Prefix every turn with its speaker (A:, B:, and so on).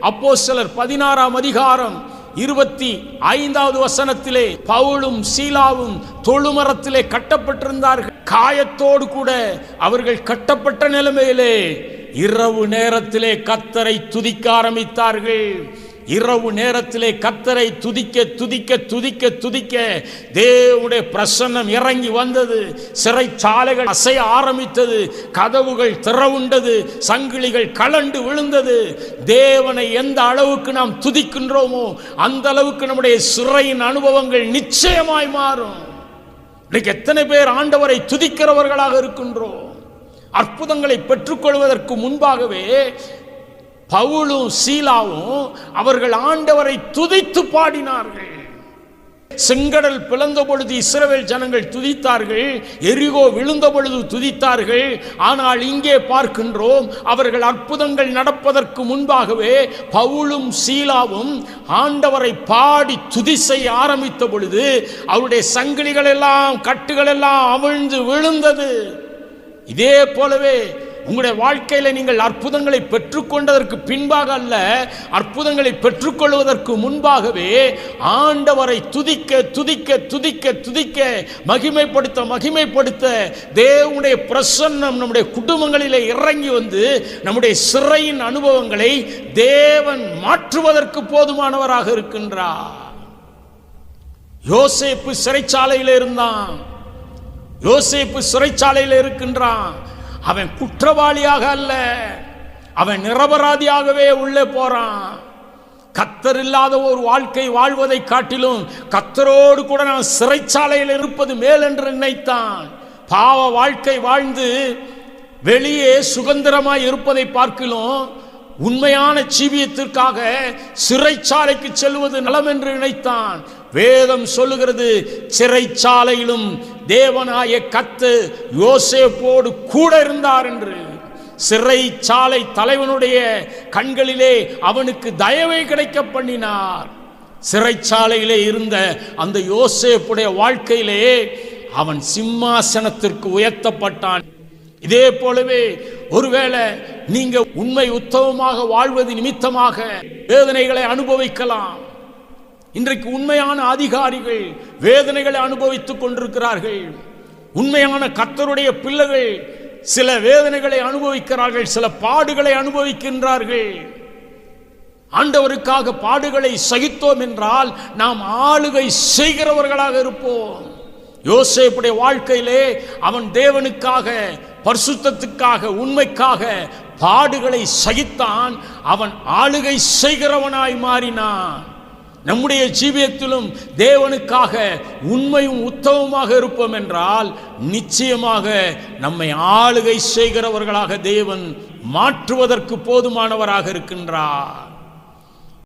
A: அப்போ சிலர் பதினாறாம் அதிகாரம் இருபத்தி ஐந்தாவது வசனத்திலே பவுலும் சீலாவும் தொழுமரத்திலே கட்டப்பட்டிருந்தார்கள். காயத்தோடு கூட அவர்கள் கட்டப்பட்ட நிலைமையிலே இரவு நேரத்திலே கத்தரை துதிக்க ஆரம்பித்தார்கள். இரவு நேரத்திலே கத்தரை துதிக்க துதிக்க துதிக்க துதிக்க தேவனுடைய பிரசன்னம் இறங்கி வந்தது. சிறைச்சாலைகள் அசைய ஆரம்பித்தது. கதவுகள் திறவுண்டது. சங்கிலிகள் கலண்டு விழுந்தது. தேவனை எந்த அளவுக்கு நாம் துதிக்கின்றோமோ அந்த அளவுக்கு நம்முடைய சிறையின் அனுபவங்கள் நிச்சயமாய் மாறும். இன்னைக்கு எத்தனை பேர் ஆண்டவரை துதிக்கிறவர்களாக இருக்கின்றோம். அற்புதங்களை பெற்றுக்கொள்வதற்கு முன்பாகவே பவுலும் சீலாவும் அவர்கள் ஆண்டவரை துதித்து பாடினார்கள். செங்கடல் பிளந்த பொழுது இஸ்ரவேல் ஜனங்கள் துதித்தார்கள் எரிகோ விழுந்த பொழுது துதித்தார்கள். ஆனால் இங்கே பார்க்கின்றோம் அவர்கள் அற்புதங்கள் நடப்பதற்கு முன்பாகவே பவுலும் சீலாவும் ஆண்டவரை பாடி துதி செய்ய ஆரம்பித்த பொழுது அவருடைய சங்கிலிகள் எல்லாம் கட்டுகள் எல்லாம் அவிழ்ந்து விழுந்தது. இதே போலவே உங்களுடைய வாழ்க்கையில நீங்கள் அற்புதங்களை பெற்றுக்கொண்டதற்கு பின்பாக அல்ல அற்புதங்களை பெற்றுக்கொள்வதற்கு முன்பாகவே ஆண்டவரை துதிக்க துதிக்க துதிக்க துதிக்க மகிமைப்படுத்த மகிமைப்படுத்த தேவனுடைய பிரசன்னம் நம்முடைய குடும்பங்களிலே இறங்கி வந்து நம்முடைய சிறையின் அனுபவங்களை தேவன் மாற்றுவதற்கு போதுமானவராக இருக்கின்றார். யோசேப்பு சிறைச்சாலையில் இருந்தான். யோசேப்பு சிறைச்சாலையில் இருக்கின்றான். அவன் குற்றவாளியாக அல்ல. அவன் நிரபராதியாகவே உள்ளே போறான். கத்தர் இல்லாத ஒரு வாழ்க்கை வாழ்வதை காட்டிலும் கத்தரோடு கூட நான் சிறைச்சாலையில் இருப்பது மேல் என்று நினைத்தான். பாவ வாழ்க்கை வாழ்ந்து வெளியே சுதந்திரமாய் இருப்பதை பார்க்கிலும் உண்மையான ஜீவியத்திற்காக சிறைச்சாலைக்கு செல்வது நலம் என்று நினைத்தான். வேதம் சொல்லுகிறது சிறைச்சாலையிலும் தேவனாய கத்து யோசேப்போடு கூட இருந்தார் என்று. சிறைச்சாலை தலைவனுடைய கண்களிலே அவனுக்கு தயவை கிடைக்க பண்ணினார். சிறைச்சாலையிலே இருந்த அந்த யோசேப்புடைய வாழ்க்கையிலே அவன் சிம்மாசனத்திற்கு உயர்த்தப்பட்டான். இதே போலவே ஒருவேளை நீங்க உண்மை உத்தமமாக வாழ்வது நிமித்தமாக வேதனைகளை அனுபவிக்கலாம். இன்றைக்கு உண்மையான அதிகாரிகள் வேதனைகளை அனுபவித்துக் கொண்டிருக்கிறார்கள். உண்மையான கத்தருடைய பிள்ளைகள் சில வேதனைகளை அனுபவிக்கிறார்கள் சில பாடுகளை அனுபவிக்கின்றார்கள். ஆண்டவருக்காக பாடுகளை சகித்தோம் என்றால் நாம் ஆளுகை செய்கிறவர்களாக இருப்போம். யோசேப்புடைய வாழ்க்கையிலே அவன் தேவனுக்காக பரிசுத்தத்துக்காக உண்மைக்காக பாடுகளை சகித்தான். அவன் ஆளுகை செய்கிறவனாய் மாறினான். நம்முடைய ஜீவியத்திலும் தேவனுக்காக உண்மையும் உத்தமமாக இருப்போம் என்றால் நிச்சயமாக நம்மை ஆளுகை செய்கிறவர்களாக தேவன் மாற்றுவதற்கு போதுமானவராக இருக்கின்றார்.